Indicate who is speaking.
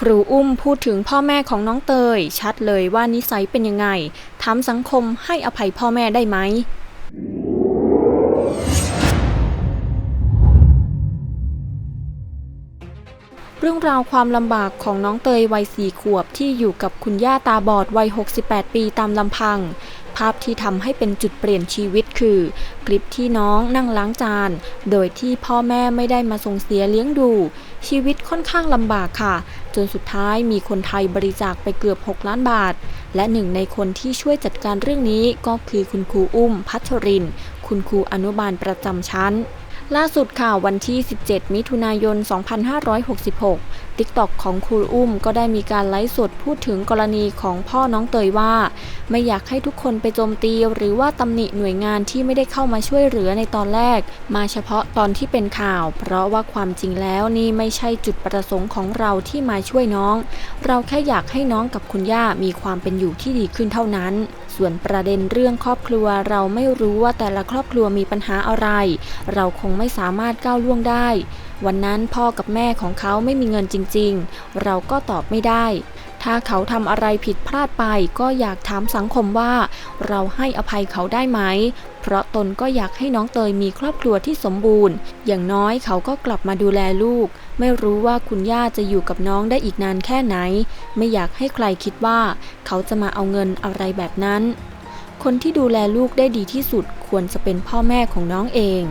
Speaker 1: ครูอุ้มพูดถึงพ่อแม่ของน้องเตย ชัดเลยว่านิสัยเป็นยังไงถามสังคมให้อภัยพ่อแม่ได้ไหมเรื่องราวความลำบากของน้องเตยวัยสี่ขวบที่อยู่กับคุณย่าตาบอดวัย 68 ปีตามลำพัง ภาพที่ทำให้เป็นจุดเปลี่ยนชีวิตคือ คลิปที่น้องนั่งล้างจาน โดยที่พ่อแม่ไม่ได้มาส่งเสียเลี้ยงดู ชีวิตค่อนข้างลำบากค่ะ จนสุดท้ายมีคนไทยบริจาคไปเกือบ 6 ล้านบาท และหนึ่งในคนที่ช่วยจัดการเรื่องนี้ก็คือคุณครูอุ้มพัชริน คุณครูอนุบาลประจำชั้น ล่าสุดค่ะวันที่ 17 มิถุนายน 2566ติ๊กตอกของครูอุ้มก็ได้มีการไลฟ์สดพูดถึงกรณีของพ่อน้องเตยว่า ไม่อยากให้ทุกคนไปโจมตีหรือว่าตำหนิหน่วยงานที่ไม่ได้เข้ามาช่วยเหลือในตอนแรก มาเฉพาะตอนที่เป็นข่าว เพราะว่าความจริงแล้วนี่ไม่ใช่จุดประสงค์ของเราที่มาช่วยน้อง เราแค่อยากให้น้องกับคุณย่ามีความเป็นอยู่ที่ดีขึ้นเท่านั้น ส่วนประเด็นเรื่องครอบครัวเราไม่รู้ว่าแต่ละครอบครัวมีปัญหาอะไร เราคงไม่สามารถก้าวล่วงได้ วันนั้นพ่อกับแม่ของเขาไม่มีเงินจริง ๆ เราก็ตอบไม่ได้ ถ้าเขาทำอะไรผิดพลาดไป ก็อยากถามสังคมว่า เราให้อภัยเขาได้ไหม เพราะตนก็อยากให้น้องเตยมีครอบครัวที่สมบูรณ์ อย่างน้อยเขาก็กลับมาดูแลลูก ไม่รู้ว่าคุณย่าจะอยู่กับน้องได้อีกนานแค่ไหน ไม่อยากให้ใครคิดว่า เขาจะมาเอาเงินอะไรแบบนั้น คนที่ดูแลลูกได้ดีที่สุดควรจะเป็นพ่อแม่ของน้องเอง